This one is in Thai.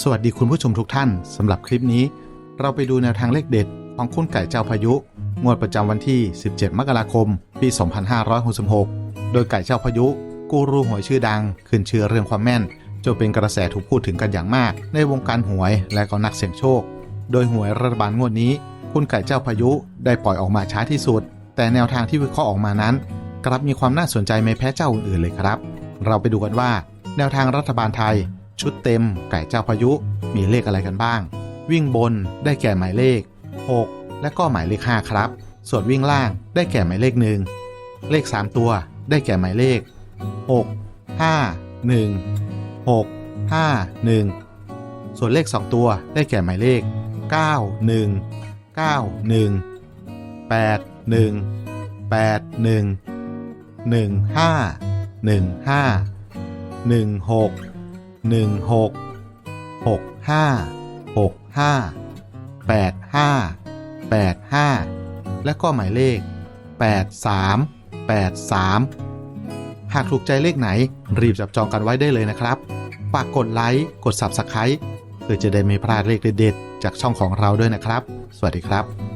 สวัสดีคุณผู้ชมทุกท่านสำหรับคลิปนี้ เราไปดูแนวทางเลขเด็ด ของคุณไก่เจ้าพายุ งวดประจำวันที่ 17 มกราคม ปี 2566 โดยไก่เจ้าพายุ กูรูหวยชื่อดัง ขึ้นชื่อเรื่องความแม่นจนเป็นกระแสถูกพูดถึงกันอย่างมาก ในวงการหวยและก็นักเสี่ยงโชค โดยหวยรัฐบาลงวดนี้ คุณไก่เจ้าพายุได้ปล่อยออกมาช้าที่สุด แต่แนวทางที่วิเคราะห์ออกมานั้น กลับมีความน่าสนใจไม่แพ้เจ้าอื่นๆเลยครับ เราไปดูกันว่า แนวทางรัฐบาลไทย ชุดเต็ม ไก่เจ้าพายุ มีเลขอะไรกันบ้าง วิ่งบนได้แก่หมายเลข 6 และก็หมายเลข 5 ครับ ส่วนวิ่งล่างได้แก่หมายเลข1เลข 3 ตัว ได้แก่หมายเลข 6 5 1 6 5 1 ส่วนเลข 2 ตัว ได้แก่หมายเลข 9 1 9 1 8 1 8 1 1 5 1 5 1 6 1 6 6 5 6 5 8 5 8 5และก็หมายเลข8 3 8 3หากถูกใจเลขไหน รีบจับจองกันไว้ได้เลยนะครับ ฝากกดไลค์กด Subscribe เพื่อจะได้ไม่พลาดเลขเด็ดๆจากช่องของเราด้วยนะครับ สวัสดีครับ